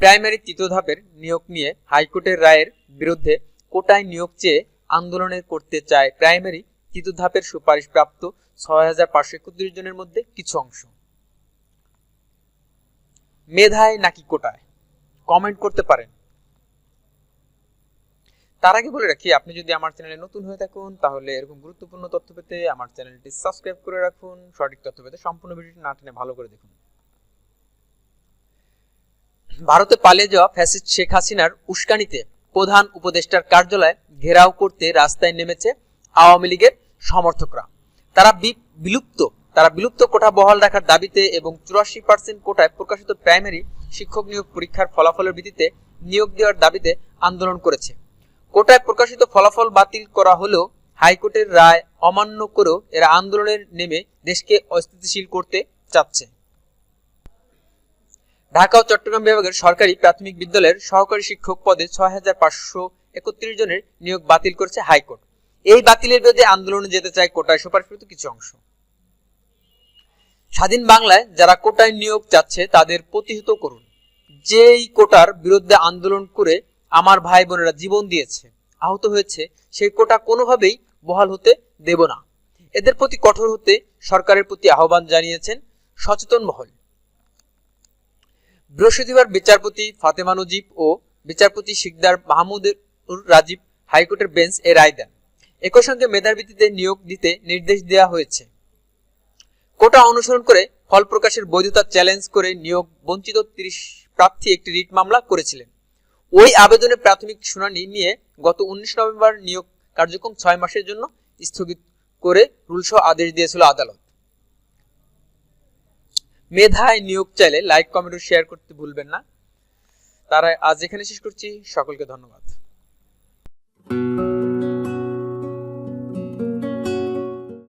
Primary তৃতীয় ধাপের নিয়োগ নিয়ে হাইকোর্টের রায়ের বিরুদ্ধে কোটায় নিয়োগ চেয়ে আন্দোলনের করতে চায় প্রাইমারি তৃতীয় ধাপের সুপারিশপ্রাপ্ত ছয় পাঁচশো জনের মধ্যে কিছু অংশ। মেধায় নাকি কোটায়? কমেন্ট করতে পারেন। তার আগে বলে রাখি, আপনি যদি আমার চ্যানেলে নতুন হয়ে থাকুন, তাহলে এরকম গুরুত্বপূর্ণ তথ্য পেতে আমার চ্যানেলটি সাবস্ক্রাইব করে রাখুন, সঠিক তথ্য পেতে সম্পূর্ণ ভিডিওটি না টেনে ভালো করে দেখুন। ভারতে পালিয়ে যাওয়া ফ্যাসিস্ট শেখ হাসিনার উস্কানিতে প্রধান উপদেষ্টার কার্যালয় ঘেরাও করতে রাস্তায় নেমেছে আওয়ামী লীগের সমর্থকরা। তারা বিলুপ্ত তারা বিলুপ্ত কোটা বহাল রাখার দাবিতে এবং চুরাশি পার্সেন্ট কোটায় প্রকাশিত প্রাইমারি শিক্ষক নিয়োগ পরীক্ষার ফলাফলের ভিত্তিতে নিয়োগ দেওয়ার দাবিতে আন্দোলন করেছে। কোটায় প্রকাশিত ফলাফল বাতিল করা হলেও হাইকোর্টের রায় অমান্য করেও এরা আন্দোলনের নেমে দেশকে অস্থিতিশীল করতে চাচ্ছে। ঢাকা ও চট্টগ্রাম বিভাগের সরকারি প্রাথমিক বিদ্যালয়ের সহকারী শিক্ষক পদে ছয় হাজার পাঁচশো একত্রিশ জনের নিয়োগ বাতিল করেছে হাইকোর্ট। এই বাতিলের বিরুদ্ধে আন্দোলনে যেতে চায় কোটায় সুপারিশকৃত কিছু অংশ। স্বাধীন বাংলায় যারা কোটায় নিয়োগ চাচ্ছে, তাদের প্রতিহত করুন। যেই কোটার বিরুদ্ধে আন্দোলন করে আমার ভাই বোনেরা জীবন দিয়েছে, আহত হয়েছে, সেই কোটা কোনোভাবেই বহাল হতে দেব না। এদের প্রতি কঠোর হতে সরকারের প্রতি আহ্বান জানিয়েছেন সচেতন মহল। বৃহস্পতিবার বিচারপতি ফাতেমা নজিব ও বিচারপতি শিকদার মাহমুদুর রাজীব হাইকোর্টের বেঞ্চ এ রায় দেন। একই সঙ্গে মেধার ভিত্তিতে নিয়োগ দিতে নির্দেশ দেওয়া হয়েছে। কোটা অনুসরণ করে ফল প্রকাশের বৈধতা চ্যালেঞ্জ করে নিয়োগ বঞ্চিত তিরিশ প্রার্থী একটি রিট মামলা করেছিলেন। ওই আবেদনের প্রাথমিক শুনানি নিয়ে গত উনিশ নভেম্বর নিয়োগ কার্যক্রম ছয় মাসের জন্য স্থগিত করে রুলসহ আদেশ দিয়েছিল আদালত। মেধায় নিয়োগ চাইলে লাইক কমেন্ট ও শেয়ার করতে ভুলবেন না। তারা আজ এখানে শেষ করছি। সকলকে ধন্যবাদ।